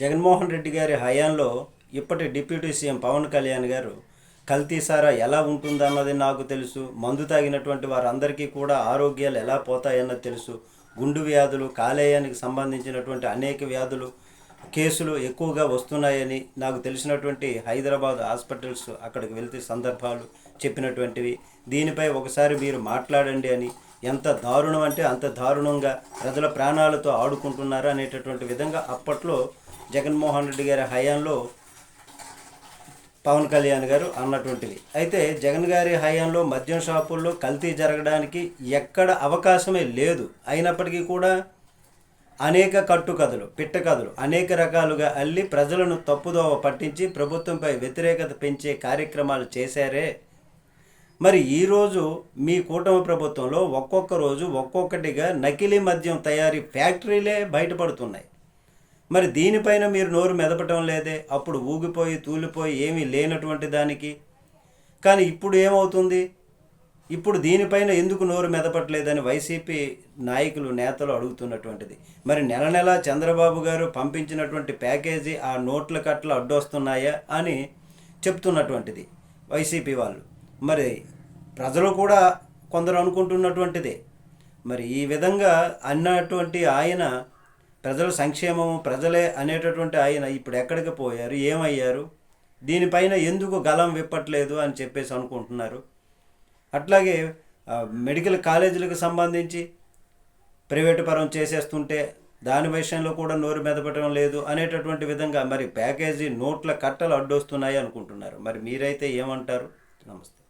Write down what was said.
జగన్మోహన్ రెడ్డి గారి హయాంలో ఇప్పటి డిప్యూటీ సీఎం పవన్ కళ్యాణ్ గారు కల్తీసారా ఎలా ఉంటుందన్నది నాకు తెలుసు. మందు తాగినటువంటి వారందరికీ కూడా ఆరోగ్యాలు ఎలా పోతాయన్నది తెలుసు. గుండు వ్యాధులు కాలేయానికి సంబంధించినటువంటి అనేక వ్యాధులు కేసులు ఎక్కువగా వస్తున్నాయని నాకు తెలిసినటువంటి హైదరాబాద్ హాస్పిటల్స్ అక్కడికి వెళ్తే సందర్భాలు చెప్పినటువంటివి. దీనిపై ఒకసారి మీరు మాట్లాడండి అని ఎంత దారుణం అంటే అంత దారుణంగా ప్రజల ప్రాణాలతో ఆడుకుంటున్నారు అనేటటువంటి విధంగా అప్పట్లో జగన్మోహన్ రెడ్డి గారి హయాంలో పవన్ కళ్యాణ్ గారు అన్నటువంటివి అయితే జగన్ గారి హయాంలో మద్యం షాపుల్లో కల్తీ జరగడానికి ఎక్కడ అవకాశమే లేదు. అయినప్పటికీ కూడా అనేక కట్టుకథలు పిట్టకథలు అనేక రకాలుగా అల్లి ప్రజలను తప్పుదోవ పట్టించి ప్రభుత్వంపై వ్యతిరేకత పెంచే కార్యక్రమాలు చేశారే మరి ఈరోజు మీ కూటమి ప్రభుత్వంలో ఒక్కొక్క రోజు ఒక్కొక్కటిగా నకిలీ మద్యం తయారీ ఫ్యాక్టరీలే బయటపడుతున్నాయి. మరి దీనిపైన మీరు నోరు మెదపటం లేదే? అప్పుడు ఊగిపోయి తూలిపోయి ఏమీ లేనటువంటి దానికి. కానీ ఇప్పుడు ఏమవుతుంది? ఇప్పుడు దీనిపైన ఎందుకు నోరు మెదపట్లేదని వైసీపీ నాయకులు నేతలు అడుగుతున్నటువంటిది. మరి నెల నెల చంద్రబాబు గారు పంపించినటువంటి ప్యాకేజీ ఆ నోట్ల కట్ల అడ్డొస్తున్నాయా అని చెప్తున్నటువంటిది వైసీపీ వాళ్ళు. మరి ప్రజలు కూడా కొందరు అనుకుంటున్నటువంటిదే. మరి ఈ విధంగా అన్నటువంటి ఆయన ప్రజల సంక్షేమము ప్రజలే అనేటటువంటి ఆయన ఇప్పుడు ఎక్కడికి పోయారు ఏమయ్యారు దీనిపైన ఎందుకు గలం విప్పట్లేదు అని చెప్పేసి అనుకుంటున్నారు. అట్లాగే మెడికల్ కాలేజీలకు సంబంధించి ప్రైవేటు పరం చేసేస్తుంటే దాని విషయంలో కూడా నోరు మెదపటం లేదు అనేటటువంటి విధంగా మరి ప్యాకేజీ నోట్ల కట్టలు అడ్డొస్తున్నాయి అనుకుంటున్నారు. మరి మీరైతే ఏమంటారు? నమస్తే.